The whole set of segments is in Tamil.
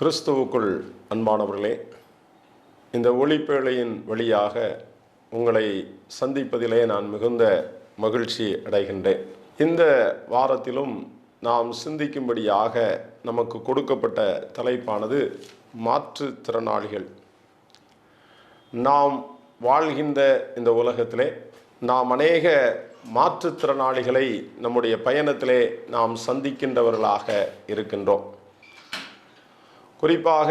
கிறிஸ்துவுக்குள் அன்பானவர்களே இந்த ஒளிப்பேழையின் வழியாக உங்களை சந்திப்பதிலே நான் மிகுந்த மகிழ்ச்சி அடைகின்றேன். இந்த வாரத்திலும் நாம் சிந்திக்கும்படியாக நமக்கு கொடுக்கப்பட்ட தலைப்பானது மாற்றுத்திறனாளிகள் நாம் வாழ்கின்ற இந்த உலகத்திலே நாம் அநேக மாற்றுத்திறனாளிகளை நம்முடைய பயணத்திலே நாம் சந்திக்கின்றவர்களாக இருக்கின்றோம். குறிப்பாக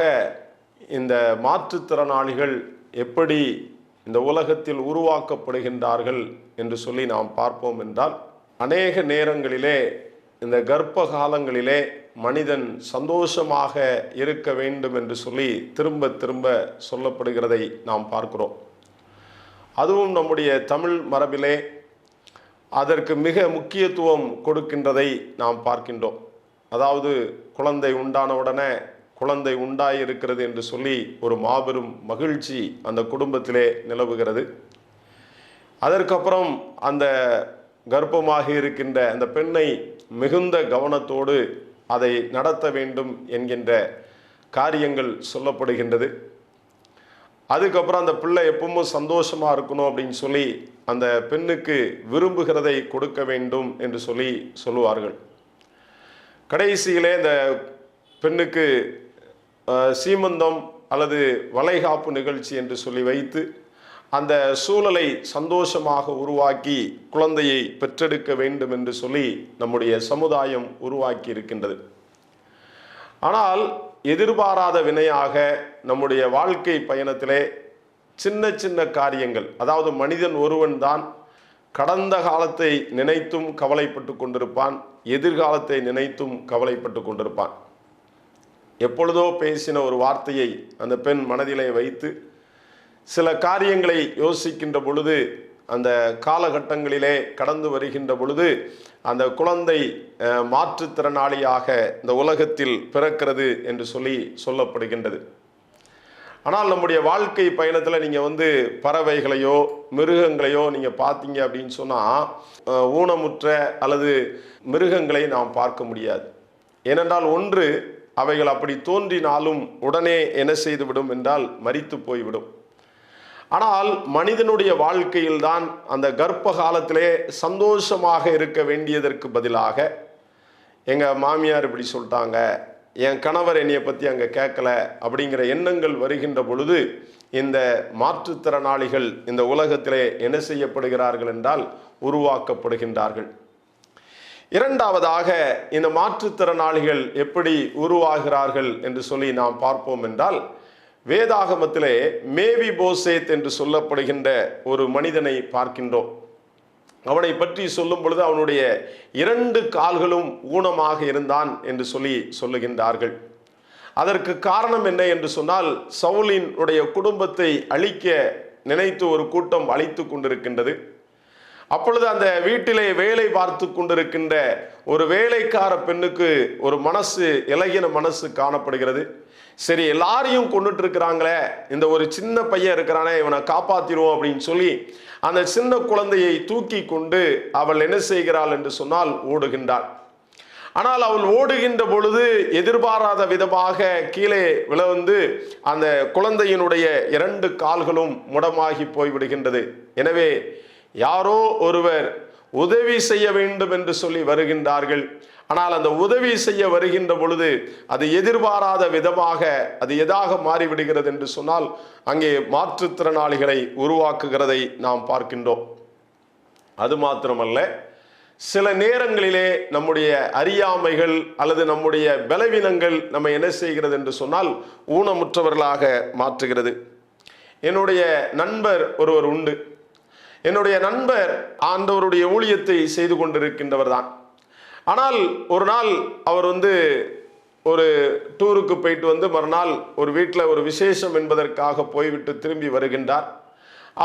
இந்த மாற்றுத்திறனாளிகள் எப்படி இந்த உலகத்தில் உருவாக்கப்படுகின்றார்கள் என்று சொல்லி நாம் பார்ப்போம் என்றால் அநேக நேரங்களிலே இந்த கர்ப்ப காலங்களிலே மனிதன் சந்தோஷமாக இருக்க வேண்டும் என்று சொல்லி திரும்ப திரும்ப சொல்லப்படுகிறதை நாம் பார்க்கிறோம். அதுவும் நம்முடைய தமிழ் மரபிலே அதற்கு மிக முக்கியத்துவம் கொடுக்கின்றதை நாம் பார்க்கின்றோம். அதாவது குழந்தை உண்டானவுடனே குழந்தை உண்டாயிருக்கிறது என்று சொல்லி ஒரு மாபெரும் மகிழ்ச்சி அந்த குடும்பத்திலே நிலவுகிறது. அதற்கப்புறம் அந்த கர்ப்பமாக இருக்கின்ற அந்த பெண்ணை மிகுந்த கவனத்தோடு அதை நடத்த வேண்டும் என்கின்ற காரியங்கள் சொல்லப்படுகின்றது. அதுக்கப்புறம் அந்த பிள்ளை எப்பவும் சந்தோஷமாக இருக்கணும் அப்படின்னு சொல்லி அந்த பெண்ணுக்கு விரும்புகிறதை கொடுக்க வேண்டும் என்று சொல்லி சொல்லுவார்கள். கடைசியிலே இந்த பெண்ணுக்கு சீமந்தம் அல்லது வளைகாப்பு நிகழ்ச்சி என்று சொல்லி வைத்து அந்த சூழலை சந்தோஷமாக உருவாக்கி குழந்தையை பெற்றெடுக்க வேண்டும் என்று சொல்லி நம்முடைய சமுதாயம் உருவாக்கி இருக்கின்றது. ஆனால் எதிர்பாராத வினையாக நம்முடைய வாழ்க்கை பயணத்திலே சின்ன சின்ன காரியங்கள் அதாவது மனிதன் ஒருவன் தான் கடந்த காலத்தை நினைத்தும் கவலைப்பட்டு கொண்டிருப்பான் எதிர்காலத்தை நினைத்தும் கவலைப்பட்டு கொண்டிருப்பான். எப்பொழுதோ பேசின ஒரு வார்த்தையை அந்த பெண் மனதிலே வைத்து சில காரியங்களை யோசிக்கின்ற பொழுது அந்த காலகட்டங்களிலே கடந்து வருகின்ற பொழுது அந்த குழந்தை மாற்றுத்திறனாளியாக இந்த உலகத்தில் பிறக்கிறது என்று சொல்லி சொல்லப்படுகின்றது. ஆனால் நம்முடைய வாழ்க்கை பயணத்தில் நீங்கள் வந்து பறவைகளையோ மிருகங்களையோ நீங்கள் பார்த்தீங்க அப்படின்னு சொன்னால் ஊனமுற்ற அல்லது மிருகங்களை நாம் பார்க்க முடியாது. ஏனென்றால் ஒன்று அவைகள் அப்படி தோன்றினாலும் உடனே என்ன செய்துவிடும் என்றால் மறித்து போய்விடும். ஆனால் மனிதனுடைய வாழ்க்கையில்தான் அந்த கர்ப்ப காலத்திலே சந்தோஷமாக இருக்க வேண்டியதற்கு பதிலாக எங்கள் மாமியார் இப்படி சொல்லிட்டாங்க என் கணவர் என்னைய பற்றி அங்கே கேட்கல அப்படிங்கிற எண்ணங்கள் வருகின்ற பொழுது இந்த மாற்றுத்திறனாளிகள் இந்த உலகத்திலே என்ன செய்யப்படுகிறார்கள் என்றால் உருவாக்கப்படுகின்றார்கள். இரண்டாவதாக இந்த மாற்றுத்திறனாளிகள் எப்படி உருவாகிறார்கள் என்று சொல்லி நாம் பார்ப்போம் என்றால் வேதாகமத்திலே மேவி போசேத் என்று சொல்லப்படுகின்ற ஒரு மனிதனை பார்க்கின்றோம். அவனை பற்றி சொல்லும் பொழுது அவனுடைய இரண்டு கால்களும் ஊனமாக இருந்தான் என்று சொல்லி சொல்லுகின்றார்கள். அதற்கு காரணம் என்ன என்று சொன்னால் சவுலின் உடைய குடும்பத்தை அழிக்க நினைத்து ஒரு கூட்டம் அழித்து கொண்டிருக்கின்றது. அப்பொழுது அந்த வீட்டிலே வேலை பார்த்து கொண்டிருக்கின்ற ஒரு வேலைக்கார பெண்ணுக்கு ஒரு மனசு இலகின மனசு காணப்படுகிறது. சரி எல்லாரையும் கொண்டுட்டு இருக்கிறாங்களே இந்த ஒரு சின்ன பையன் இருக்கிறானே இவனை காப்பாத்திடுவோம் அப்படின்னு சொல்லி அந்த சின்ன குழந்தையை தூக்கி கொண்டு அவள் என்ன செய்கிறாள் என்று சொன்னால் ஓடுகின்றாள். ஆனால் அவள் ஓடுகின்ற பொழுது எதிர்பாராத விதமாக கீழே விழுந்து அந்த குழந்தையினுடைய இரண்டு கால்களும் முடமாகி போய்விடுகின்றது. எனவே யாரோ ஒருவர் உதவி செய்ய வேண்டும் என்று சொல்லி வருகின்றார்கள். ஆனால் அந்த உதவி செய்ய வருகின்ற பொழுது அது எதிர்பாராத விதமாக அது எதாக மாறிவிடுகிறது என்று சொன்னால் அங்கே மாற்றுத்திறனாளிகளை உருவாக்குகிறதை நாம் பார்க்கின்றோம். அது மாத்திரமல்ல சில நேரங்களிலே நம்முடைய அறியாமைகள் அல்லது நம்முடைய பலவீனங்கள் நம்ம என்ன செய்கிறது என்று சொன்னால் ஊனமுற்றவர்களாக மாற்றுகிறது. என்னுடைய நண்பர் ஒருவர் உண்டு. என்னுடைய நண்பர் ஆண்டவருடைய ஊழியத்தை செய்து கொண்டிருக்கின்றவர் தான் ஆனால் ஒரு நாள் அவர் வந்து ஒரு டூருக்கு போயிட்டு வந்து மறுநாள் ஒரு வீட்டில் ஒரு விசேஷம் என்பதற்காக போய்விட்டு திரும்பி வருகின்றார்.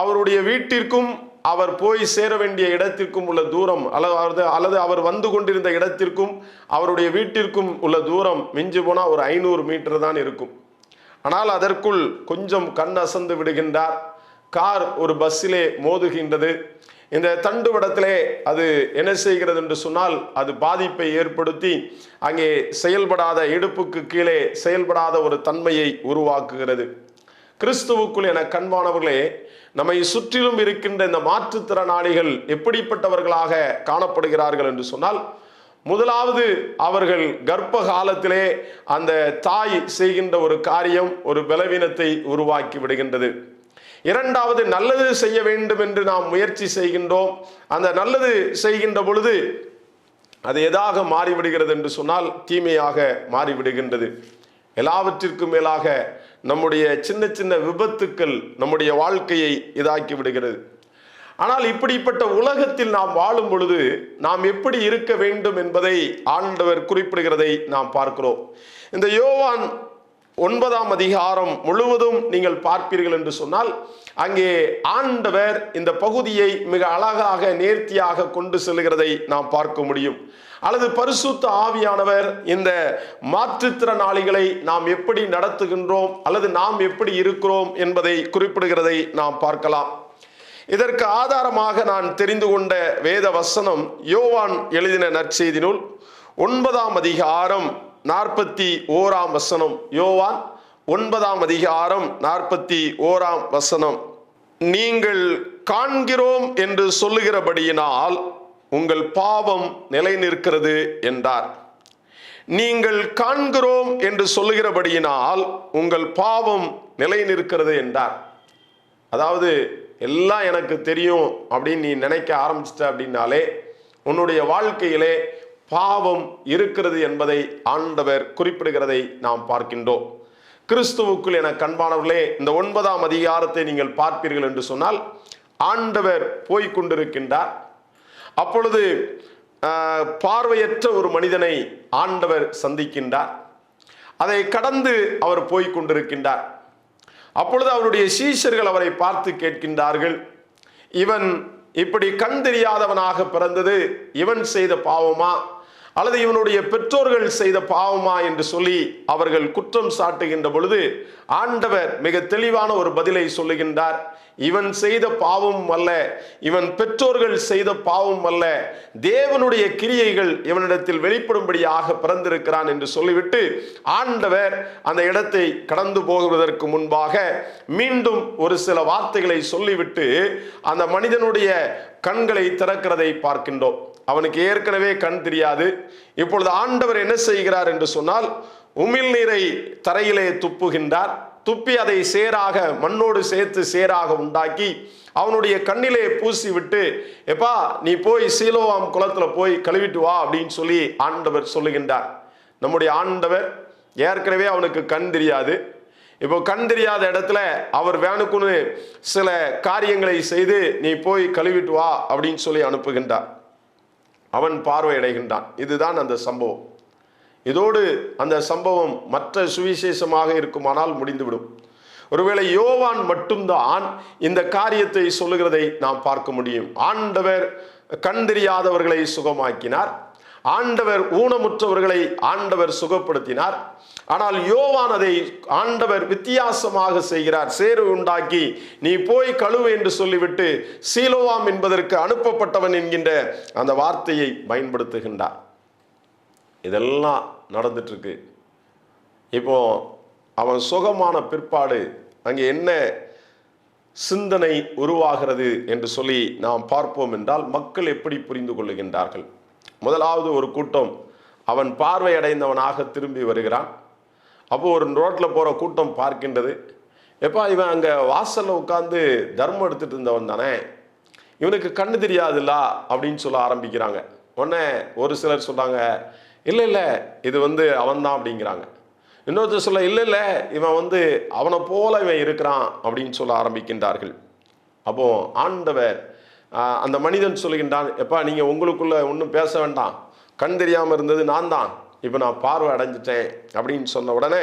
அவருடைய வீட்டிற்கும் அவர் போய் சேர வேண்டிய இடத்திற்கும் உள்ள தூரம் அல்லது அல்லது அவர் வந்து கொண்டிருந்த இடத்திற்கும் அவருடைய வீட்டிற்கும் உள்ள தூரம் மிஞ்சி போனால் ஒரு ஐநூறு மீட்டர் தான் இருக்கும். ஆனால் அதற்குள் கொஞ்சம் கண் அசந்து விடுகின்றார். கார் ஒரு பஸ்ஸிலே மோதுகின்றது. இந்த தண்டுவடத்திலே அது என்ன செய்கிறது என்று சொன்னால் அது பாதிப்பை ஏற்படுத்தி அங்கே செயல்படாத இடுப்புக்கு கீழே செயல்படாத ஒரு தன்மையை உருவாக்குகிறது. கிறிஸ்துவுக்குள் என கண்பானவர்களே நம்மை சுற்றிலும் இருக்கின்ற இந்த மாற்றுத்திறனாளிகள் எப்படிப்பட்டவர்களாக காணப்படுகிறார்கள் என்று சொன்னால் முதலாவது அவர்கள் கர்ப்ப காலத்திலே அந்த தாய் செய்கின்ற ஒரு காரியம் ஒரு பலவீனத்தை உருவாக்கி விடுகின்றது. இரண்டாவது நல்லது செய்ய வேண்டும் என்று நாம் முயற்சி செய்கின்றோம். அந்த நல்லது செய்கின்ற பொழுது அது எதாக மாறிவிடுகிறது என்று சொன்னால் தீமையாக மாறிவிடுகின்றது. எல்லாவற்றிற்கும் மேலாக நம்முடைய சின்ன சின்ன விபத்துக்கள் நம்முடைய வாழ்க்கையை இதாக்கி விடுகிறது. ஆனால் இப்படிப்பட்ட உலகத்தில் நாம் வாழும் பொழுது நாம் எப்படி இருக்க வேண்டும் என்பதை ஆண்டவர் குறிப்பிடுகிறதை நாம் பார்க்கிறோம். இந்த யோவான் ஒன்பதாம் அதிகாரம் முழுவதும் நீங்கள் பார்ப்பீர்கள் என்று சொன்னால் அங்கே ஆண்டவர் இந்த பகுதியை மிக அழகாக நேர்த்தியாக கொண்டு செல்கிறதை நாம் பார்க்க முடியும். அல்லது பரிசுத்த ஆவியானவர் இந்த மாற்றுத்திறனாளிகளை நாம் எப்படி நடத்துகின்றோம் அல்லது நாம் எப்படி இருக்கிறோம் என்பதை குறிப்பிடுகிறதை நாம் பார்க்கலாம். இதற்கு ஆதாரமாக நான் தெரிந்து கொண்ட வேத வசனம் யோவான் எழுதின நற்செய்தி நூல் ஒன்பதாம் அதிகாரம் நாற்பத்தி ஓராம் வசனம் யோவான் ஒன்பதாம் அதிகாரம் நாற்பத்தி ஓராம் வசனம். நீங்கள் காண்கிறோம் என்று சொல்லுகிறபடியினால் உங்கள் பாவம் நிலை நிற்கிறது என்றார். நீங்கள் காண்கிறோம் என்று சொல்லுகிறபடியினால் உங்கள் பாவம் நிலை நிற்கிறது என்றார். அதாவது எல்லாம் எனக்கு தெரியும் அப்படின்னு நீ நினைக்க ஆரம்பிச்சிட்ட அப்படின்னாலே உன்னுடைய வாழ்க்கையிலே பாவம் இருக்கிறது என்பதை ஆண்டவர் குறிப்பிடுகிறதை நாம் பார்க்கின்றோம். கிறிஸ்துவுக்குள் என கண்பானவர்களே இந்த ஒன்பதாம் அதிகாரத்தை நீங்கள் பார்ப்பீர்கள் என்று சொன்னால் ஆண்டவர் போய்க் கொண்டிருக்கின்றார். அப்பொழுது பார்வையற்ற ஒரு மனிதனை ஆண்டவர் சந்திக்கின்றார். அதை கடந்து அவர் போய்க் கொண்டிருக்கின்றார். அப்பொழுது அவருடைய சீஷர்கள் அவரை பார்த்து கேட்கின்றார்கள் இவன் இப்படி கண் தெரியாதவனாக பிறந்தது இவன் செய்த பாவமா? அல்லது இவனுடைய பெற்றோர்கள் செய்த பாவமா என்று சொல்லி அவர்கள் குற்றம் சாட்டுகின்ற பொழுது ஆண்டவர் மிக தெளிவான ஒரு பதிலை சொல்லுகின்றார். இவன் செய்த பாவம் அல்ல இவன் பெற்றோர்கள் செய்த பாவம் அல்ல தேவனுடைய கிரியைகள் இவனிடத்தில் வெளிப்படும்படியாக பிறந்திருக்கிறான் என்று சொல்லிவிட்டு ஆண்டவர் அந்த இடத்தை கடந்து போகுவதற்கு முன்பாக மீண்டும் ஒரு சில வார்த்தைகளை சொல்லிவிட்டு அந்த மனிதனுடைய கண்களை திறக்கிறதை பார்க்கின்றோம். அவனுக்கு ஏற்கனவே கண் தெரியாது. இப்பொழுது ஆண்டவர் என்ன செய்கிறார் என்று சொன்னால் உமிழ் நீரை தரையிலே துப்புகின்றார். துப்பி அதை சேராக மண்ணோடு சேர்த்து சேராக உண்டாக்கி அவனுடைய கண்ணிலே பூசி விட்டு எப்பா நீ போய் சீலோவாம் குளத்தில் போய் கழுவிட்டு வா அப்படின்னு சொல்லி ஆண்டவர் சொல்லுகின்றார். நம்முடைய ஆண்டவர் ஏற்கனவே அவனுக்கு கண் தெரியாது. இப்போ கண் தெரியாத இடத்துல அவர் வேணுக்குன்னு சில காரியங்களை செய்து நீ போய் கழுவிட்டு வா அப்படின்னு சொல்லி அனுப்புகின்றார். அவன் பார்வையடைகின்றான். இதுதான் அந்த சம்பவம். இதோடு அந்த சம்பவம் மற்ற சுவிசேஷமாக இருக்குமானால் முடிந்துவிடும். ஒருவேளை யோவான் மட்டும்தான் இந்த காரியத்தை சொல்லுகிறதை நாம் பார்க்க முடியும். ஆண்டவர் கண் தெரியாதவர்களை சுகமாக்கினார். ஆண்டவர் ஊனமுற்றவர்களை ஆண்டவர் சுகப்படுத்தினார். ஆனால் யோவான் அதை ஆண்டவர் வித்தியாசமாக செய்கிறார். சேறு உண்டாக்கி நீ போய் கழுவு என்று சொல்லிவிட்டு சீலோவாம் என்பதற்கு அனுப்பப்பட்டவன் என்கின்ற அந்த வார்த்தையை பயன்படுத்துகின்றார். இதெல்லாம் நடந்துட்டு இருக்கு இப்போ அவன் சுகமான பிற்பாடு அங்கே என்ன சிந்தனை உருவாகிறது என்று சொல்லி நாம் பார்ப்போம் என்றால் மக்கள் எப்படி புரிந்து கொள்ளுகின்றார்கள்? முதலாவது ஒரு கூட்டம் அவன் பார்வையடைந்தவனாக திரும்பி வருகிறான். அப்போ ஒரு ரோட்டில் போகிற கூட்டம் பார்க்கின்றது. எப்பா இவன் அங்கே வாசலில் உட்காந்து தர்மம் எடுத்துகிட்டு இருந்தவன் தானே? இவனுக்கு கண்ணு தெரியாதுல்ல அப்படின்னு சொல்ல ஆரம்பிக்கிறாங்க. உடனே ஒரு சிலர் சொல்கிறாங்க இல்லை இல்லை இது வந்து அவன்தான் அப்படிங்கிறாங்க. இன்னொருத்தர் சொல்ல இல்லை இல்லை இவன் வந்து அவனை போல இவன் இருக்கிறான் அப்படின்னு சொல்ல ஆரம்பிக்கின்றார்கள். அப்போ ஆண்டவர் அந்த மனிதன் சொல்லுகின்றான் எப்பா நீங்கள் உங்களுக்குள்ள ஒன்றும் பேச வேண்டாம். கண் தெரியாமல் இருந்தது நான் தான். இப்போ நான் பார்வை அடைஞ்சிட்டேன். அப்படின்னு சொன்ன உடனே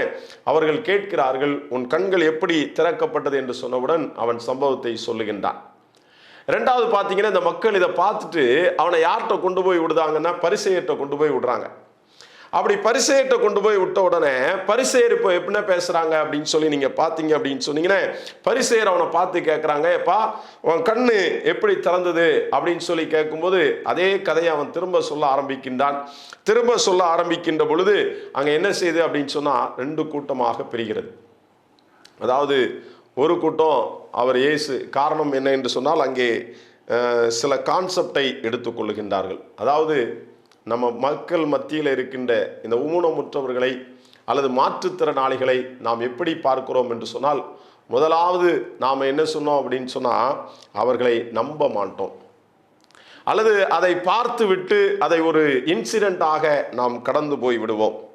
அவர்கள் கேட்கிறார்கள் உன் கண்கள் எப்படி திறக்கப்பட்டது? என்று சொன்னவுடன் அவன் சம்பவத்தை சொல்லுகின்றான். ரெண்டாவது பார்த்தீங்கன்னா இந்த மக்கள் இதை பார்த்துட்டு அவனை யார்கிட்ட கொண்டு போய் விடுதாங்கன்னா பரிசெயர்கிட்ட கொண்டு போய் விடுறாங்க. அப்படி பரிசெயர்கிட்ட கொண்டு போய் விட்ட உடனே பரிசெயர் இப்போ எப்படின்னா பேசுறாங்க அப்படின்னு சொல்லி நீங்க பார்த்தீங்க அப்படின்னு சொன்னீங்கன்னா பரிசெயர் அவனை பார்த்து கேட்குறாங்க எப்பா உன் கண்ணு எப்படி திறந்தது? அப்படின்னு சொல்லி கேட்கும்போது அதே கதையை அவன் திரும்ப சொல்ல ஆரம்பிக்கின்றான். திரும்ப சொல்ல ஆரம்பிக்கின்ற பொழுது அங்கே என்ன செய்யுது அப்படின்னு சொன்னா ரெண்டு கூட்டமாக பிரிகிறது. அதாவது ஒரு கூட்டம் அவர் இயேசு காரணம் என்ன என்று சொன்னால் அங்கே சில கான்செப்டை எடுத்துக்கொள்ளுகின்றார்கள் அதாவது நம்ம மக்கள் மத்தியில் இருக்கின்ற இந்த ஊனமுற்றவர்களை அல்லது மாற்றுத்திறனாளிகளை நாம் எப்படி பார்க்கிறோம் என்று சொன்னால் முதலாவது நாம் என்ன சொன்னோம் அப்படின்னு சொன்னால் அவர்களை நம்ப மாட்டோம். அல்லது அதை பார்த்து விட்டு அதை ஒரு இன்சிடெண்ட்டாக நாம் கடந்து போய் விடுவோம்.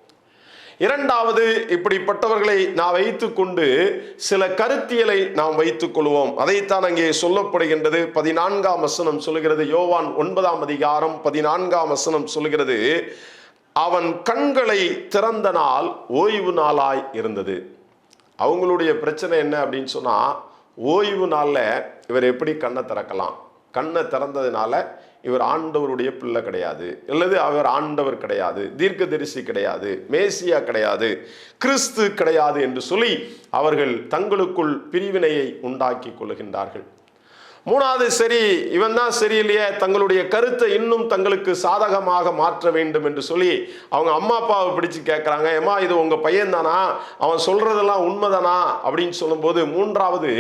இரண்டாவது இப்படிப்பட்டவர்களை நாம் வைத்துக்கொண்டு சில கருத்தியலை நாம் வைத்துக் கொள்வோம் அதைத்தான் அங்கே சொல்லப்படுகின்றது. பதினான்காம் வசனம் சொல்கிறது யோவான் ஒன்பதாம் அதிகாரம் பதினான்காம் வசனம் சொல்கிறது அவன் கண்களை திறந்த நாள் ஓய்வு நாளாய் இருந்தது. அவங்களுடைய பிரச்சனை என்ன அப்படின்னு சொன்னால் ஓய்வு நாளில் இவர் எப்படி கண்ணை திறக்கலாம்? கண்ணை திறந்ததுனால இவர் ஆண்டவருடைய பிள்ளை கிடையாது. அல்லது அவர் ஆண்டவர் கிடையாது. தீர்க்க தரிசி கிடையாது. மேசியா கிடையாது. கிறிஸ்து கிடையாது என்று சொல்லி அவர்கள் தங்களுக்குள் பிரிவினையை உண்டாக்கி கொள்ளுகின்றார்கள் மூணாவது சரி இவன் தான் சரியில்லையே தங்களுடைய கருத்தை இன்னும் தங்களுக்கு சாதகமாக மாற்ற வேண்டும் என்று சொல்லி அவங்க அம்மா அப்பாவை பிடிச்சு கேட்குறாங்க ஏமா இது உங்கள் பையன்தானா? அவன் சொல்கிறதெல்லாம் உண்மைதானா? அப்படின்னு சொல்லும்போது மூன்றாவது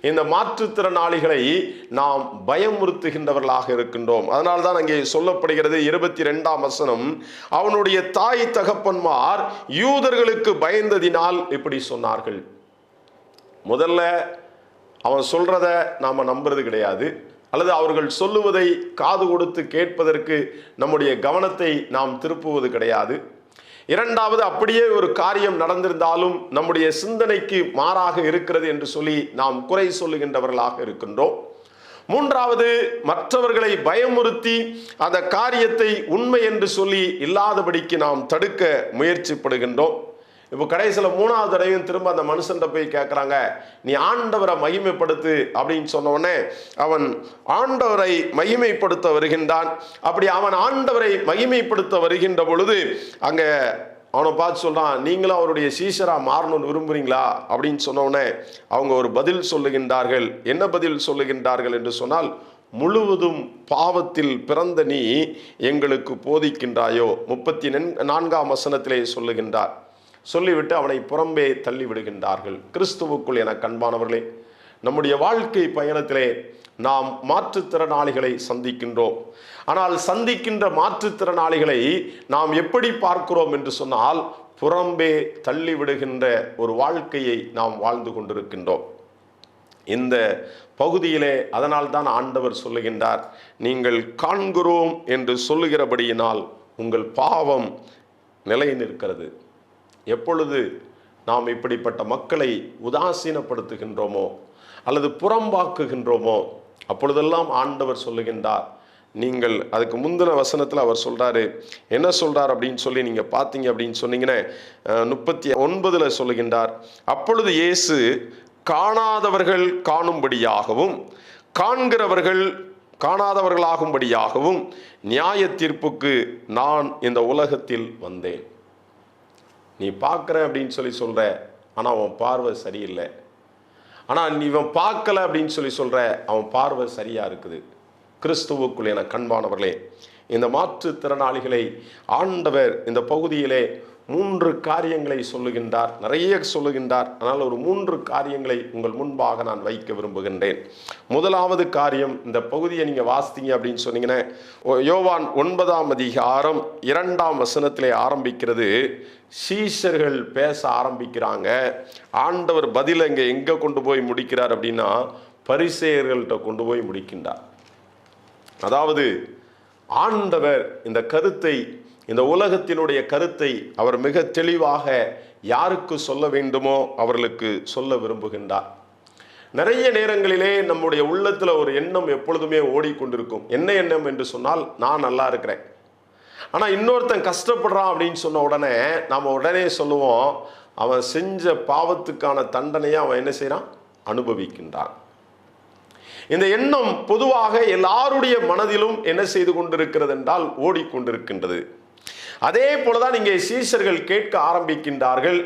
இந்த மாற்றுத்திறனாளிகளை நாம் பயமுறுத்துகின்றவர்களாக இருக்கின்றோம். அதனால தான் அங்கே சொல்லப்படுகிறது இருபத்தி ரெண்டாம் வசனம் அவனுடைய தாய் தகப்பன்மார் யூதர்களுக்கு பயந்ததினால் இப்படி சொன்னார்கள். முதல்ல அவன் சொல்கிறத நாம் நம்புறது கிடையாது. அல்லது அவர்கள் சொல்லுவதை காது கொடுத்து கேட்பதற்கு நம்முடைய கவனத்தை நாம் திருப்புவது கிடையாது. இரண்டாவது அப்படியே ஒரு காரியம் நடந்திருந்தாலும் நம்முடைய சிந்தனைக்கு மாறாக இருக்கிறது என்று சொல்லி நாம் குறை சொல்லுகின்றவர்களாக இருக்கின்றோம். மூன்றாவது மற்றவர்களை பயமுறுத்தி அந்த காரியத்தை உண்மை என்று சொல்லி இல்லாதபடிக்கு நாம் தடுக்க முயற்சிப்படுகின்றோம். இப்போ கடைசியில் மூணாவது தடவையும் திரும்ப அந்த மனுஷன்ட்ட போய் கேட்குறாங்க நீ ஆண்டவரை மகிமைப்படுத்து அப்படின்னு சொன்ன அவன் ஆண்டவரை மகிமைப்படுத்த வருகின்றான். அப்படி அவன் ஆண்டவரை மகிமைப்படுத்த வருகின்ற பொழுது அங்கே அவனை பார்த்து சொல்கிறான் நீங்களும் அவருடைய சீசராக மாறணும்னு விரும்புறீங்களா? அப்படின்னு சொன்ன அவங்க ஒரு பதில் சொல்லுகின்றார்கள். என்ன பதில் சொல்லுகின்றார்கள் என்று சொன்னால் முழுவதும் பாவத்தில் பிறந்த நீ எங்களுக்கு போதிக்கின்றாயோ? முப்பத்தி நான்காம் வசனத்திலே சொல்லுகின்றார். சொல்லிவிட்டு அவனை புறம்பே தள்ளி விடுகின்றார்கள் கிறிஸ்துவுக்குள் என கண்பானவர்களே நம்முடைய வாழ்க்கை பயணத்திலே நாம் மாற்றுத்திறனாளிகளை சந்திக்கின்றோம். ஆனால் சந்திக்கின்ற மாற்றுத்திறனாளிகளை நாம் எப்படி பார்க்கிறோம் என்று சொன்னால் புறம்பே தள்ளி விடுகின்ற ஒரு வாழ்க்கையை நாம் வாழ்ந்து கொண்டிருக்கின்றோம். இந்த பகுதியிலே அதனால் தான் ஆண்டவர் சொல்லுகின்றார் நீங்கள் காண்கிறோம் என்று சொல்லுகிறபடியினால் உங்கள் பாவம் நிலை நிற்கிறது எப்பொழுது நாம் இப்படிப்பட்ட மக்களை உதாசீனப்படுத்துகின்றோமோ அல்லது புறம்பாக்குகின்றோமோ அப்பொழுதெல்லாம் ஆண்டவர் சொல்லுகின்றார் நீங்கள் அதுக்கு முந்தின வசனத்தில் அவர் சொல்கிறாரு என்ன சொல்கிறார் அப்படின்னு சொல்லி நீங்கள் பார்த்தீங்க அப்படின்னு சொன்னீங்கன்னா முப்பத்தி ஒன்பதில் சொல்லுகின்றார் அப்பொழுது இயேசு காணாதவர்கள் காணும்படியாகவும் காண்கிறவர்கள் காணாதவர்களாகும்படியாகவும் நியாய தீர்ப்புக்கு நான் இந்த உலகத்தில் வந்தேன். நீ பார்க்குற அப்படின்னு சொல்லி சொல்கிற ஆனால் அவன் பார்வை சரியில்லை. ஆனால் நீ இவன் பார்க்கல அப்படின்னு சொல்லி சொல்கிற அவன் பார்வை சரியாக இருக்குது. கிறிஸ்துவுக்குள் என கண்பானவர்களே இந்த மாற்றுத்திறனாளிகளை ஆண்டவர் இந்த பகுதியிலே மூன்று காரியங்களை சொல்லுகின்றார். நிறைய சொல்லுகின்றார். ஆனால் ஒரு மூன்று காரியங்களை உங்கள் முன்பாக நான் வைக்க விரும்புகின்றேன். முதலாவது காரியம் இந்த பகுதியை நீங்கள் வாசித்தீங்க அப்படின்னு சொன்னீங்கன்னா யோவான் ஒன்பதாம் அதிகாரம் இரண்டாம் வசனத்திலே ஆரம்பிக்கிறது. சீஷர்கள் பேச ஆரம்பிக்கிறாங்க. ஆண்டவர் பதில் இங்கே எங்கே கொண்டு போய் முடிக்கிறார் அப்படின்னா பரிசெயர்கள்ட்ட கொண்டு போய் முடிக்கின்றார். அதாவது ஆண்டவர் இந்த கருத்தை இந்த உலகத்தினுடைய கருத்தை அவர் மிக தெளிவாக யாருக்கு சொல்ல வேண்டுமோ அவர்களுக்கு சொல்ல விரும்புகின்றார். நிறைய நேரங்களிலே நம்முடைய உள்ளத்தில் ஒரு எண்ணம் எப்பொழுதுமே ஓடிக்கொண்டிருக்கும். என்ன எண்ணம் என்று சொன்னால் நான் நல்லா இருக்கிறேன். ஆனால் இன்னொருத்தன் கஷ்டப்படுறான் அப்படின்னு சொன்ன உடனே நாம் உடனே சொல்லுவோம் அவன் செஞ்ச பாவத்துக்கான தண்டனையை அவன் என்ன செய்கிறான் அனுபவிக்கின்றான். இந்த எண்ணம் பொதுவாக எல்லாருடைய மனதிலும் என்ன செய்து கொண்டிருக்கிறது என்றால் ஓடிக்கொண்டிருக்கின்றது. அதே போலதான் இங்கே சீஷர்கள் கேட்க ஆரம்பிக்கின்றார்கள்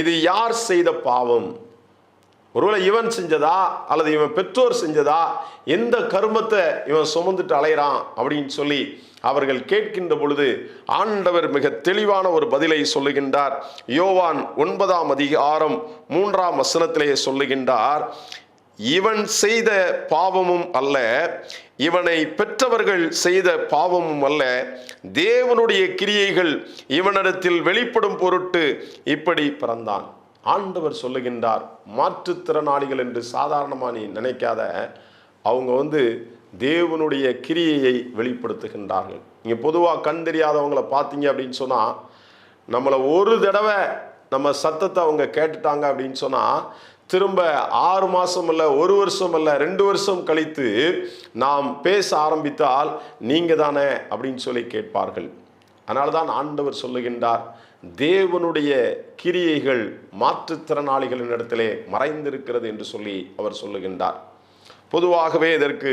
இது யார் செய்த பாவம்? ஒருவேளை இவன் செஞ்சதா அல்லது இவன் பெற்றோர் செஞ்சதா எந்த கர்மத்தை இவன் சுமந்துட்டு அலைகிறான் அப்படின்னு சொல்லி அவர்கள் கேட்கின்ற பொழுது ஆண்டவர் மிக தெளிவான ஒரு பதிலை சொல்லுகின்றார். யோவான் ஒன்பதாம் அதிகாரம் மூன்றாம் வசனத்திலேயே சொல்லுகின்றார் இவன் செய்த பாவமும் அல்ல இவனை பெற்றவர்கள் செய்த பாவமும் அல்ல. தேவனுடைய கிரியைகள் இவனிடத்தில் வெளிப்படும் பொருட்டு இப்படி பிறந்தான். ஆண்டவர் சொல்லுகின்றார் மாற்றுத்திறனாளிகள் என்று சாதாரணமாக நீ நினைக்காத. அவங்க வந்து தேவனுடைய கிரியையை வெளிப்படுத்துகின்றார்கள். நீங்கள் பொதுவாக கண் தெரியாதவங்களை பார்த்தீங்க அப்படின்னு சொன்னால் நம்மளை ஒரு தடவை நம்ம சத்தத்தை அவங்க கேட்டுட்டாங்க அப்படின்னு சொன்னால் திரும்ப ஆறு மாதம் அல்ல ஒரு வருஷம் அல்ல ரெண்டு வருஷம் கழித்து நாம் பேச ஆரம்பித்தால் நீங்கள் தானே அப்படின்னு சொல்லி கேட்பார்கள். அதனால தான் ஆண்டவர் சொல்லுகின்றார் தேவனுடைய கிரியைகள் மாற்றுத்திறனாளிகளின் இடத்திலே மறைந்திருக்கிறது என்று சொல்லி அவர் சொல்லுகின்றார். பொதுவாகவே இதற்கு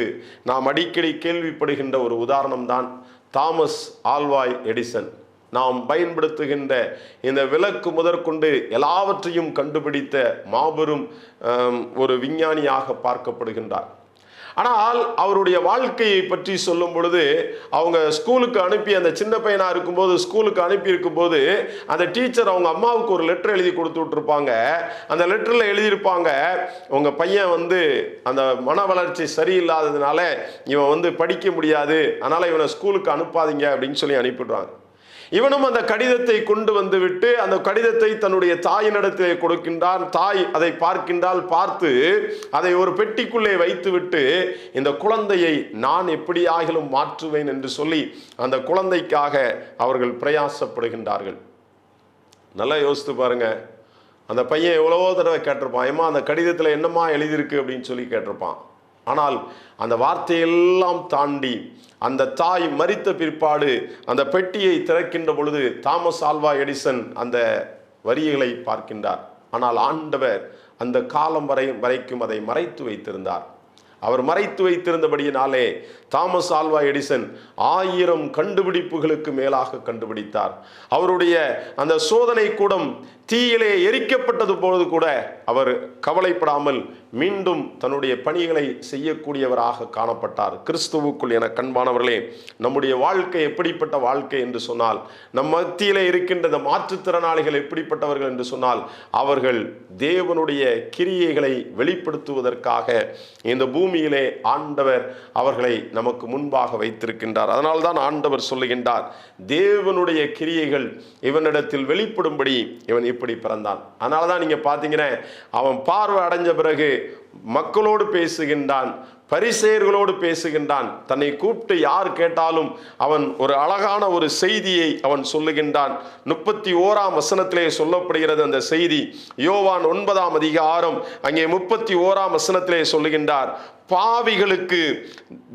நாம் அடிக்கடி கேள்விப்படுகின்ற ஒரு உதாரணம்தான் தாமஸ் ஆல்வாய் எடிசன். நாம் பயன்படுத்துகின்ற இந்த விளக்கு முதற்கொண்டு எல்லாவற்றையும் கண்டுபிடித்த மாபெரும் ஒரு விஞ்ஞானியாக பார்க்கப்படுகின்றார். ஆனால் அவருடைய வாழ்க்கையை பற்றி சொல்லும் பொழுது அவங்க ஸ்கூலுக்கு அனுப்பி அந்த சின்ன பையனாக இருக்கும்போது ஸ்கூலுக்கு அனுப்பி இருக்கும்போது அந்த டீச்சர் அவங்க அம்மாவுக்கு ஒரு லெட்டர் எழுதி கொடுத்து விட்ருப்பாங்க அந்த லெட்டரில் எழுதியிருப்பாங்க உங்கள் பையன் வந்து அந்த மன வளர்ச்சி சரியில்லாததுனால இவன் வந்து படிக்க முடியாது. அதனால் இவனை ஸ்கூலுக்கு அனுப்பாதீங்க அப்படின்னு சொல்லி அனுப்பிடுறாங்க இவனும் அந்த கடிதத்தை கொண்டு வந்துவிட்டு அந்த கடிதத்தை தன்னுடைய தாயினிடத்திலே கொடுக்கின்றான். தாய் அதை பார்க்கின்றால் பார்த்து அதை ஒரு பெட்டிக்குள்ளே வைத்துவிட்டு இந்த குழந்தையை நான் எப்படியாகிலும் மாற்றுவேன் என்று சொல்லி அந்த குழந்தைக்காக அவர்கள் பிரயாசப்படுகின்றார்கள். நல்லா யோசித்து பாருங்க. அந்த பையன் எவ்வளவோ தடவை கேட்டிருப்பான். ஏமா அந்த கடிதத்தில் என்னம்மா எழுதியிருக்கு? அப்படின்னு சொல்லி கேட்டிருப்பான். ஆனால் அந்த வார்த்தையெல்லாம் தாண்டி அந்த தாய் மறித்த பிற்பாடு அந்த பெட்டியை திறக்கின்ற பொழுது தாமஸ் ஆல்வா எடிசன் அந்த வரிகளை பார்க்கின்றார். ஆனால் ஆண்டவர் அந்த காலம் வரை வரைக்கும் அதை மறைத்து வைத்திருந்தார். அவர் மறைத்து வைத்திருந்தபடியினாலே தாமஸ் ஆல்வா எடிசன் ஆயிரம் கண்டுபிடிப்புகளுக்கு மேலாக கண்டுபிடித்தார். அவருடைய அந்த சோதனை கூடம் தீயிலே எரிக்கப்பட்டது பொழுது கூட அவர் கவலைப்படாமல் மீண்டும் தன்னுடைய பணிகளை செய்யக்கூடியவராக காணப்பட்டார். கிறிஸ்துவுக்குள் என கண்பானவர்களே நம்முடைய வாழ்க்கை எப்படிப்பட்ட வாழ்க்கை என்று சொன்னால் நம் மத்தியிலே இருக்கின்ற இந்த மாற்றுத்திறனாளிகள் எப்படிப்பட்டவர்கள் என்று சொன்னால் அவர்கள் தேவனுடைய கிரியைகளை வெளிப்படுத்துவதற்காக இந்த பூமியிலே ஆண்டவர் அவர்களை நமக்கு முன்பாக வைத்திருக்கின்றார். அதனால்தான் ஆண்டவர் சொல்லுகின்றார் தேவனுடைய கிரியைகள் இவனிடத்தில் வெளிப்படும்படி இவன் இப்படி பிறந்தான். அதனால தான் நீங்க பார்த்தீங்கன்னா அவன் பார்வை அடைஞ்ச பிறகு மக்களோடு பேசுகின்றான். பரிசெயர்களோடு பேசுகின்றான். தன்னை கூப்பிட்டு யார் கேட்டாலும் அவன் ஒரு அழகான ஒரு செய்தியை அவன் சொல்லுகின்றான். முப்பத்தி ஓராம் வசனத்திலே சொல்லப்படுகிறது அந்த செய்தி. யோவான் ஒன்பதாம் அதிகாரம் அங்கே முப்பத்தி ஓராம் வசனத்திலே சொல்லுகின்றார். பாவிகளுக்கு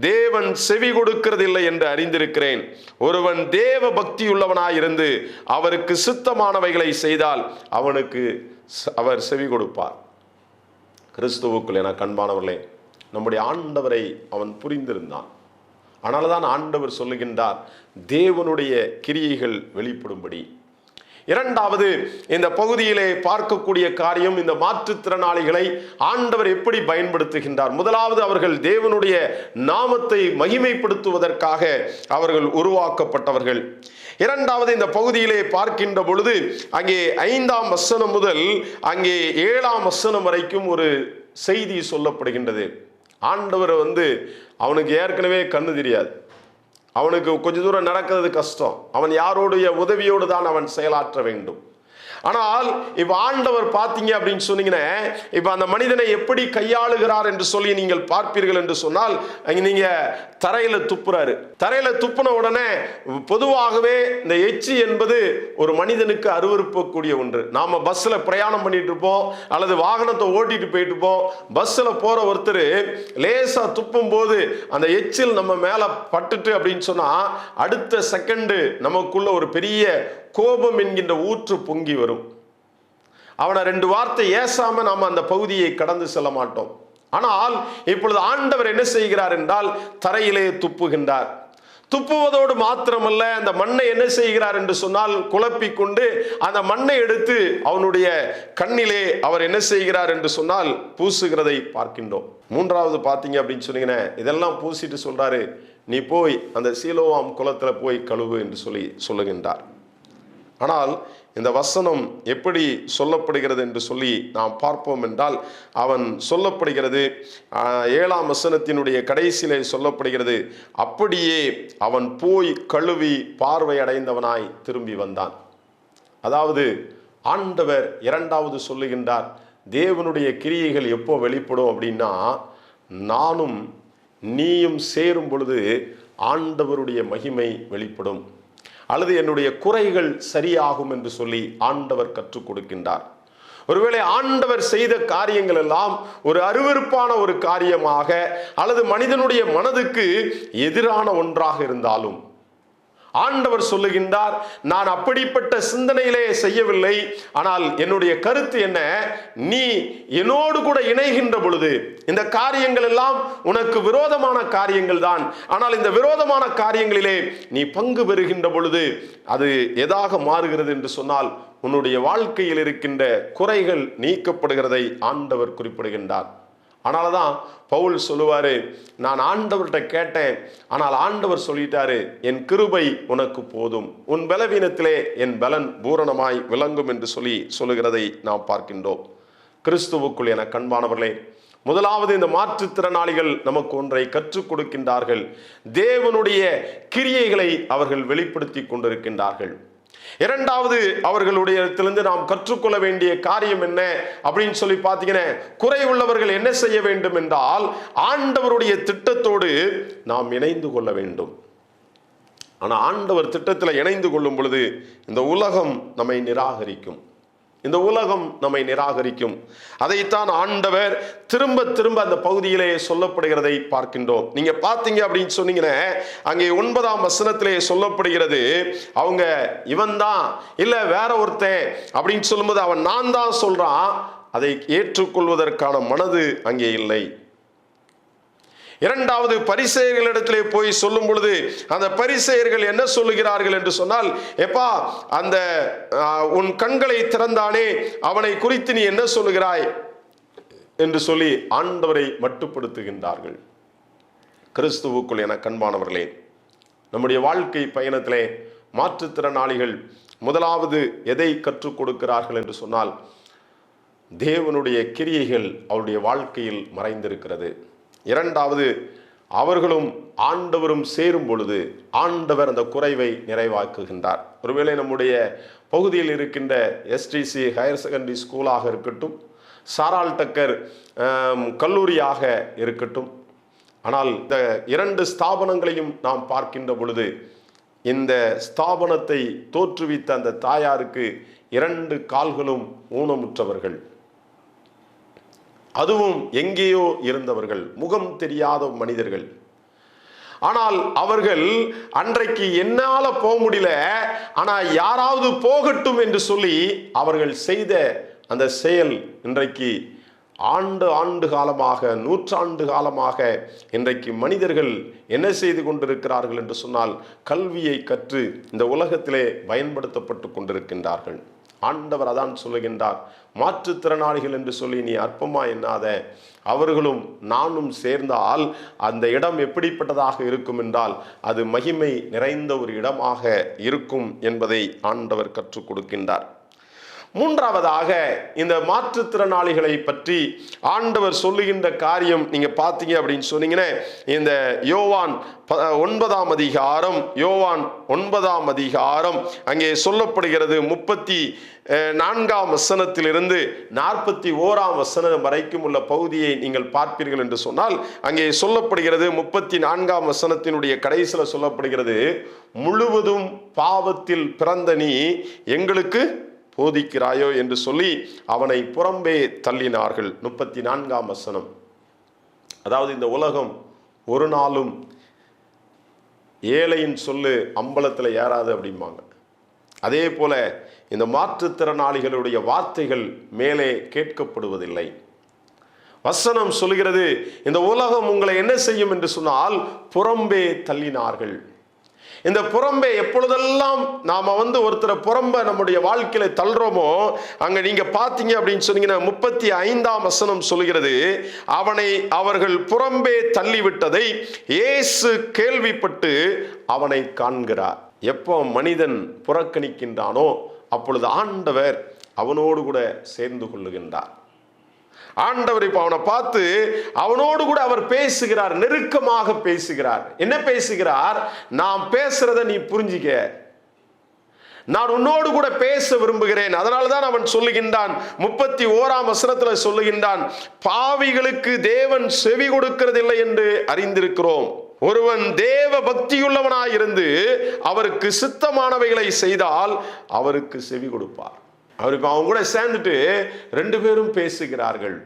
தேவன் செவி கொடுக்கிறதில்லை என்று அறிந்திருக்கிறேன். ஒருவன் தேவ பக்தியுள்ளவனாயிருந்து அவருக்கு சித்தமானவைகளை செய்தால் அவனுக்கு அவர் செவி கொடுப்பார். கிறிஸ்துவுக்குள் என கண்பானவர்களே நம்முடைய ஆண்டவரை அவன் புரிந்திருந்தான். ஆனால் தான் ஆண்டவர் சொல்லுகின்றார் தேவனுடைய கிரியைகள் வெளிப்படும்படி. இரண்டாவது இந்த பகுதியிலே பார்க்கக்கூடிய காரியம் இந்த மாற்றுத்திறனாளிகளை ஆண்டவர் எப்படி பயன்படுத்துகின்றார்? முதலாவது அவர்கள் தேவனுடைய நாமத்தை மகிமைப்படுத்துவதற்காக அவர்கள் உருவாக்கப்பட்டவர்கள். இரண்டாவது இந்த பகுதியிலே பார்க்கின்ற பொழுது அங்கே ஐந்தாம் வசனம் முதல் அங்கே ஏழாம் வசனம் வரைக்கும் ஒரு செய்தி சொல்லப்படுகின்றது. ஆண்டவரை வந்து அவனுக்கு ஏற்கனவே கண்ணு தெரியாது. அவனுக்கு கொஞ்ச தூரம் நடக்கிறது கஷ்டம். அவன் யாருடைய உதவியோடு தான் அவன் செயலாற்ற வேண்டும். ஆனால் இப்ப ஆண்டவர் பார்த்தீங்க அப்படின்னு சொன்னீங்கன்னா இப்போ அந்த மனிதனை எப்படி கையாளுகிறார் என்று சொல்லி நீங்கள் பார்ப்பீர்கள் என்று சொன்னால் நீங்க தரையில துப்புறாரு. தரையில துப்புன உடனே பொதுவாகவே இந்த எச்சி என்பது ஒரு மனிதனுக்கு அருவருப்பக்கூடிய ஒன்று. நாம பஸ்ல பிரயாணம் பண்ணிட்டு இருப்போம் அல்லது வாகனத்தை ஓட்டிட்டு போயிட்டு இருப்போம். பஸ்ல போற ஒருத்தர் லேசா துப்பும் போது அந்த எச்சில் நம்ம மேல பட்டுட்டு அப்படின்னு சொன்னா அடுத்த செகண்டு நமக்குள்ள ஒரு பெரிய கோபம் என்கின்ற ஊற்று பொங்கி வரும். அவனை ரெண்டு வார்த்தை ஏசாம நாம அந்த பகுதியை கடந்து செல்ல மாட்டோம். ஆனால் இப்பொழுது ஆண்டவர் என்ன செய்கிறார் என்றால் தரையிலே துப்புகின்றார். துப்புவதோடு மாத்திரமல்ல அந்த மண்ணை என்ன செய்கிறார் என்று சொன்னால் குழப்பி கொண்டு அந்த மண்ணை எடுத்து அவனுடைய கண்ணிலே அவர் என்ன செய்கிறார் என்று சொன்னால் பூசுகிறதை பார்க்கின்றோம். மூன்றாவது பார்த்தீங்க அப்படின்னு சொன்னீங்கன்னா இதெல்லாம் பூசிட்டு சொல்றாரு நீ போய் அந்த சீலோவாம் குளத்துல போய் கழுவு என்று சொல்லி சொல்லுகின்றார். ஆனால் இந்த வசனம் எப்படி சொல்லப்படுகிறது என்று சொல்லி நாம் பார்ப்போம் என்றால் அவன் சொல்லப்படுகிறது ஏழாம் வசனத்தினுடைய கடைசியிலே சொல்லப்படுகிறது அப்படியே அவன் போய் கழுவி பார்வை அடைந்தவனாய் திரும்பி வந்தான். அதாவது ஆண்டவர் இரண்டாவது சொல்லுகின்றார் தேவனுடைய கிரியைகள் எப்போ வெளிப்படும்? அப்படின்னா நானும் நீயும் சேரும் பொழுது ஆண்டவருடைய மகிமை வெளிப்படும். அல்லது என்னுடைய குறைகள் சரியாகும் என்று சொல்லி ஆண்டவர் கற்றுக் கொடுக்கின்றார். ஒருவேளை ஆண்டவர் செய்த காரியங்கள் எல்லாம் ஒரு அருவருப்பான ஒரு காரியமாக அல்லது மனிதனுடைய மனதுக்கு எதிரான ஒன்றாக இருந்தாலும் ஆண்டவர் சொல்லுகின்றார் நான் அப்படிப்பட்ட சிந்தனையிலே செய்யவில்லை. ஆனால் என்னுடைய கருத்து என்ன? நீ என்னோடு கூட இணைகின்ற பொழுது இந்த காரியங்கள் எல்லாம் உனக்கு விரோதமான காரியங்கள் தான். ஆனால் இந்த விரோதமான காரியங்களிலே நீ பங்கு பெறுகின்ற பொழுது அது எதாக மாறுகிறது என்று சொன்னால் உன்னுடைய வாழ்க்கையில் இருக்கின்ற குறைகள் நீக்கப்படுகிறதை ஆண்டவர் குறிப்பிடுகின்றார். அதனால தான் பவுல் சொல்லுவாரு நான் ஆண்டவர்கிட்ட கேட்டேன் ஆனால் ஆண்டவர் சொல்லிட்டாரு என் கிருபை உனக்கு போதும். உன் பலவீனத்திலே என் பலன் பூரணமாய் விளங்கும் என்று சொல்லி சொல்லுகிறதை நாம் பார்க்கின்றோம். கிறிஸ்துவுக்குள் என கண்பானவர்களே முதலாவது இந்த மாற்றுத்திறனாளிகள் நமக்கு ஒன்றை கற்றுக் கொடுக்கின்றார்கள். தேவனுடைய கிரியைகளை அவர்கள் வெளிப்படுத்தி கொண்டிருக்கின்றார்கள். இரண்டாவது அவர்களுடைய இடத்திலிருந்து நாம் கற்றுக்கொள்ள வேண்டிய காரியம் என்ன அப்படின்னு சொல்லி பார்த்தீங்கன்னா குறை உள்ளவர்கள் என்ன செய்ய வேண்டும் என்றால் ஆண்டவருடைய திட்டத்தோடு நாம் இணைந்து கொள்ள வேண்டும். ஆனால் ஆண்டவர் திட்டத்தில் இணைந்து கொள்ளும் பொழுது இந்த உலகம் நம்மை நிராகரிக்கும். இந்த உலகம் நம்மை நிராகரிக்கும். அதைத்தான் ஆண்டவர் திரும்ப திரும்ப அந்த பகுதியிலே சொல்லப்படுகிறதை பார்க்கின்றோம். நீங்க பார்த்தீங்க அப்படின்னு சொன்னீங்கன்னா அங்கே ஒன்பதாம் வசனத்திலே சொல்லப்படுகிறது அவங்க இவன் தான் இல்ல வேற ஒருத்தன் அப்படின்னு சொல்லும்போது அவன் நான் தான் சொல்றான். அதை ஏற்றுக்கொள்வதற்கான மனது அங்கே இல்லை. இரண்டாவது பரிசெயர்களிடத்திலே போய் சொல்லும் பொழுது அந்த பரிசெயர்கள் என்ன சொல்லுகிறார்கள் என்று சொன்னால் எப்பா அந்த உன் கண்களை திறந்தானே அவனை குறித்து நீ என்ன சொல்லுகிறாய்? என்று சொல்லி ஆண்டவரை மட்டுப்படுத்துகின்றார்கள். கிறிஸ்துவுக்குள் என கண்பானவர்களே நம்முடைய வாழ்க்கை பயணத்திலே மாற்றுத்திறனாளிகள் முதலாவது எதை கற்றுக் கொடுக்கிறார்கள் என்று சொன்னால் தேவனுடைய கிரியைகள் அவருடைய வாழ்க்கையில் மறைந்திருக்கிறது. இரண்டாவது அவர்களும் ஆண்டவரும் சேரும் பொழுது ஆண்டவர் அந்த குறைவை நிறைவாக்குகின்றார். ஒருவேளை நம்முடைய பகுதியில் இருக்கின்ற எஸ்டிசி ஹையர் செகண்டரி ஸ்கூலாக இருக்கட்டும் சாரால் டக்கர் கல்லூரியாக இருக்கட்டும் ஆனால் இந்த இரண்டு ஸ்தாபனங்களையும் நாம் பார்க்கின்ற பொழுது இந்த ஸ்தாபனத்தை தோற்றுவித்த அந்த தாயாருக்கு இரண்டு கால்களும் ஊனமுற்றவர்கள். அதுவும் எங்கேயோ இருந்தவர்கள் முகம் தெரியாத மனிதர்கள். ஆனால் அவர்கள் அன்றைக்கு என்னால போக முடியல ஆனா யாராவது போகட்டும் என்று சொல்லி அவர்கள் செய்த அந்த செயல் இன்றைக்கு ஆண்டு ஆண்டு காலமாக நூற்றாண்டு காலமாக இன்றைக்கு மனிதர்கள் என்ன செய்து கொண்டிருக்கிறார்கள் என்று சொன்னால் கல்வியை கற்று இந்த உலகத்திலே பயன்படுத்தப்பட்டு கொண்டிருக்கின்றார்கள். ஆண்டவர் அதான் சொல்லுகின்றார் மாற்றுத்திறனாளிகள் என்று சொல்லி நீ அற்பமா எண்ணாத. அவர்களும் நானும் சேர்ந்தால் அந்த இடம் எப்படிப்பட்டதாக இருக்கும் என்றால் அது மகிமை நிறைந்த ஒரு இடமாக இருக்கும் என்பதை ஆண்டவர் கற்றுக் கொடுக்கின்றார். மூன்றாவதாக இந்த மாற்றுத்திறனாளிகளை பற்றி ஆண்டவர் சொல்லுகின்ற காரியம் நீங்க பார்த்தீங்க அப்படின்னு சொன்னீங்கன்னா இந்த யோவான் ப- ஒன்பதாம் அதிகாரம் யோவான் ஒன்பதாம் அதிகாரம் அங்கே சொல்லப்படுகிறது முப்பத்தி நான்காம் வசனத்திலிருந்து நாற்பத்தி ஓராம் வசனம் வரைக்கும் உள்ள பகுதியை நீங்கள் பார்ப்பீர்கள் என்று சொன்னால் அங்கே சொல்லப்படுகிறது முப்பத்தி நான்காம் வசனத்தினுடைய கடைசியில் சொல்லப்படுகிறது முழுவதும் பாவத்தில் பிறந்த நீ எங்களுக்கு போதிக்கிறாயோ என்று சொல்லி அவனை புறம்பே தள்ளினார்கள். முப்பத்தி நான்காம் வசனம். அதாவது இந்த உலகம் ஒரு நாளும் ஏழையின் சொல்லு அம்பலத்தில் ஏறாது அப்படிம்பாங்க. அதே போல இந்த மாற்றுத்திறனாளிகளுடைய வார்த்தைகள் மேலே கேட்கப்படுவதில்லை. வசனம் சொல்கிறது இந்த உலகம் உங்களை என்ன செய்யும்? என்று சொன்னால் புறம்பே தள்ளினார்கள். இந்த புறம்பே எப்பொழுதெல்லாம் நாம் வந்து ஒருத்தரை புறம்ப நம்முடைய வாழ்க்கையில தள்ளுறோமோ அங்கே நீங்கள் பார்த்தீங்க அப்படின்னு சொன்னீங்கன்னா முப்பத்தி ஐந்தாம் வசனம் சொல்கிறது அவனை அவர்கள் புறம்பே தள்ளிவிட்டதை இயேசு கேள்விப்பட்டு அவனை காண்கிறார். எப்போ மனிதன் புறக்கணிக்கின்றானோ அப்பொழுது ஆண்டவர் அவனோடு கூட சேர்ந்து கொள்ளுகின்றார். ஆண்டவர் இப்ப அவனை பார்த்து அவனோடு கூட அவர் பேசுகிறார் நெருக்கமாக பேசுகிறார். என்ன பேசுகிறார்? நான் பேசுறத நீ புரிஞ்சிக்க. நான் உன்னோடு கூட பேச விரும்புகிறேன். அதனால தான் அவன் சொல்லுகின்றான் முப்பத்தி ஓராம் வசனத்துல சொல்லுகின்றான் பாவிகளுக்கு தேவன் செவி கொடுக்கிறதில்லை என்று அறிந்திருக்கிறோம். ஒருவன் தேவ பக்தியுள்ளவனாயிருந்து அவருக்கு சித்தமானவைகளை செய்தால் அவருக்கு செவி கொடுப்பார். அவர் அவங்க கூட சேர்ந்துட்டு ரெண்டு பேரும் பேசுகிறார்கள்.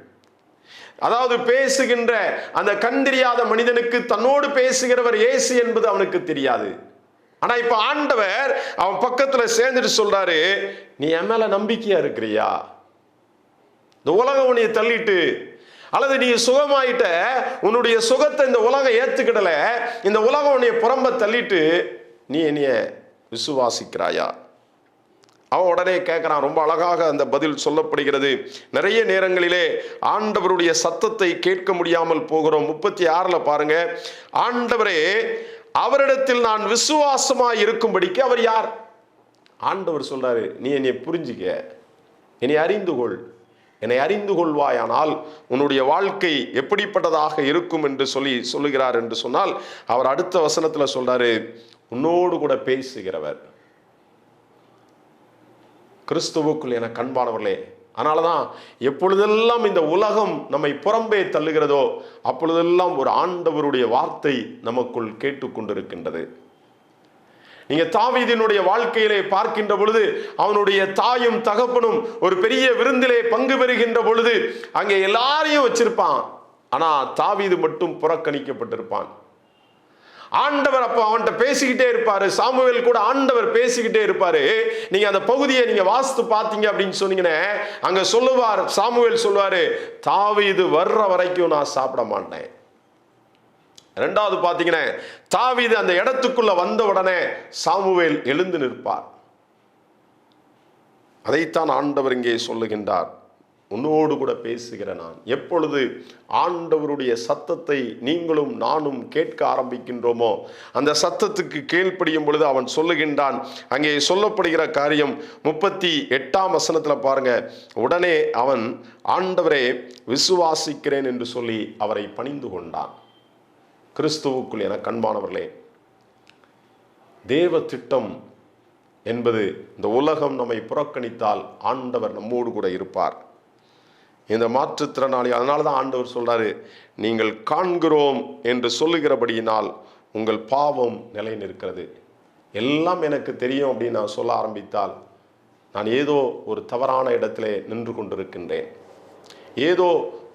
அதாவது பேசுகின்ற அந்த கண் தெரியாத மனிதனுக்கு தன்னோடு பேசுகிறவர் இயேசு என்பது அவனுக்கு தெரியாது. ஆனா இப்ப ஆண்டவர் அவன் பக்கத்துல சேர்ந்துட்டு சொல்றாரு நீ என் மேல நம்பிக்கையா இருக்கிறியா? இந்த உலகம் உன்னை தள்ளிட்டு அல்லது நீ சுகமாயிட்ட உன்னுடைய சுகத்தை இந்த உலகம் ஏத்துக்கிடல இந்த உலகம் உன்னைய புறம்ப தள்ளிட்டு நீ என்னைய விசுவாசிக்கிறாயா? அவன் உடனே கேட்குறான் ரொம்ப அழகாக அந்த பதில் சொல்லப்படுகிறது. நிறைய நேரங்களிலே ஆண்டவருடைய சத்தத்தை கேட்க முடியாமல் போகிறோம். முப்பத்தி ஆறில் பாருங்க. ஆண்டவரே அவரிடத்தில் நான் விசுவாசமாக இருக்கும்படிக்கு அவர் யார்? ஆண்டவர் சொல்றாரு நீ என்னை புரிஞ்சிக்க. என்னை அறிந்து கொள். என்னை அறிந்து கொள்வாயானால் உன்னுடைய வாழ்க்கை எப்படிப்பட்டதாக இருக்கும் என்று சொல்லி சொல்லுகிறார் என்று சொன்னால் அவர் அடுத்த வசனத்தில் சொல்றாரு உன்னோடு கூட பேசுகிறவர். கிறிஸ்துவுக்குள் என கண்பானவர்களே அதனால தான் எப்பொழுதெல்லாம் இந்த உலகம் நம்மை புறம்பே தள்ளுகிறதோ அப்பொழுதெல்லாம் ஒரு ஆண்டவருடைய வார்த்தை நமக்குள் கேட்டுக்கொண்டிருக்கின்றது. நீங்க தாவீதினுடைய வாழ்க்கையிலே பார்க்கின்ற பொழுது அவனுடைய தாயும் தகப்பனும் ஒரு பெரிய விருந்திலே பங்கு பெறுகின்ற பொழுது அங்கே எல்லாரையும் வச்சிருப்பான். ஆனா தாவீது மட்டும் புறக்கணிக்கப்பட்டிருப்பான். ஆண்டவர் அப்போ அவன்கிட்ட பேசிக்கிட்டே இருப்பார். சாமுவேல் கூட ஆண்டவர் பேசிக்கிட்டே இருப்பார். நீங்கள் அந்த பகுதியை நீங்கள் வாஸ்து பார்த்தீங்க அப்படின்னு சொன்னீங்கன்னா அங்கே சொல்லுவார் சாமுவேல் சொல்லுவார் தாவி இது வர்ற வரைக்கும் நான் சாப்பிட மாட்டேன். ரெண்டாவது பார்த்தீங்கன்னா தாவிது அந்த இடத்துக்குள்ள வந்த உடனே சாமுவேல் எழுந்து நிற்பார். அதைத்தான் ஆண்டவர் இங்கே சொல்லுகின்றார். உன்னோடு கூட பேசுகிற நான். எப்பொழுது ஆண்டவருடைய சத்தத்தை நீங்களும் நானும் கேட்க ஆரம்பிக்கின்றோமோ அந்த சத்தத்துக்கு கீழ்ப்படியும் பொழுது அவன் சொல்லுகின்றான். அங்கே சொல்லப்படுகிற காரியம் முப்பத்தி எட்டாம் வசனத்தில் பாருங்க. உடனே அவன் ஆண்டவரே விசுவாசிக்கிறேன் என்று சொல்லி அவரை பணிந்து கொண்டான். கிறிஸ்துவுக்குள் என கண்பானவர்களே தேவ திட்டம் என்பது இந்த உலகம் நம்மை புறக்கணித்தால் ஆண்டவர் நம்மோடு கூட இருப்பார். இந்த மாற்றுத்திறனாளி அதனால தான் ஆண்டவர் சொல்கிறாரு நீங்கள் காண்கிறோம் என்று சொல்லுகிறபடியினால் உங்கள் பாவம் நிலை நிற்கிறது எல்லாம் எனக்கு தெரியும் அப்படின்னு நான் சொல்ல ஆரம்பித்தால் நான் ஏதோ ஒரு தவறான இடத்திலே நின்று கொண்டிருக்கின்றேன். ஏதோ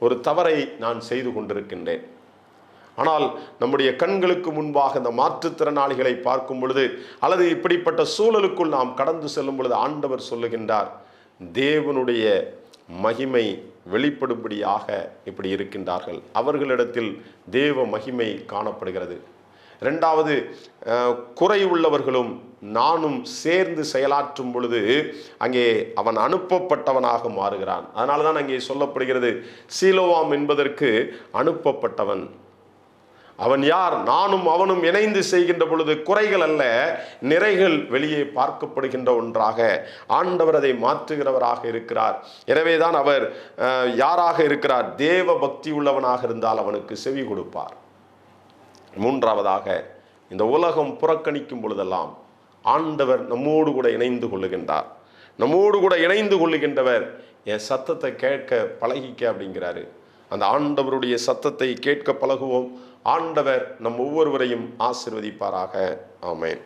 ஒரு தவறை நான் செய்து கொண்டிருக்கின்றேன். ஆனால் நம்முடைய கண்களுக்கு முன்பாக இந்த மாற்றுத்திறனாளிகளை பார்க்கும் பொழுது அல்லது இப்படிப்பட்ட சூழலுக்குள் நாம் கடந்து செல்லும் பொழுது ஆண்டவர் சொல்லுகின்றார் தேவனுடைய மகிமை வெளிப்படும்படியாக இப்படி இருக்கின்றார்கள். அவர்களிடத்தில் தேவ மகிமை காணப்படுகிறது. ரெண்டாவது குறை உள்ளவர்களும் நானும் சேர்ந்து செயலாற்றும் பொழுது அங்கே அவன் அனுப்பப்பட்டவனாக மாறுகிறான். அதனால தான் அங்கே சொல்லப்படுகிறது சீலோவாம் என்பதற்கு அனுப்பப்பட்டவன். அவன் யார்? நானும் அவனும் இணைந்து செய்கின்ற பொழுது குறைகள் அல்ல நிறைகள் வெளியே பார்க்கப்படுகின்ற ஒன்றாக. ஆண்டவர் அதை மாற்றுகிறவராக இருக்கிறார். எனவேதான் அவர் அஹ், யாராக இருக்கிறார்? தேவ பக்தி உள்ளவனாக இருந்தால் அவனுக்கு செவி கொடுப்பார். மூன்றாவதாக இந்த உலகம் புறக்கணிக்கும் பொழுதெல்லாம் ஆண்டவர் நம்மோடு கூட இணைந்து கொள்ளுகின்றார். நம்மோடு கூட இணைந்து கொள்ளுகின்றவர் என் சத்தத்தை கேட்க பழகிக்க அப்படிங்கிறாரு. அந்த ஆண்டவருடைய சத்தத்தை கேட்க பழகுவோம். ஆண்டவர் நம் ஒவ்வொருவரையும் ஆசிர்வதிப்பாராக. ஆமேன்.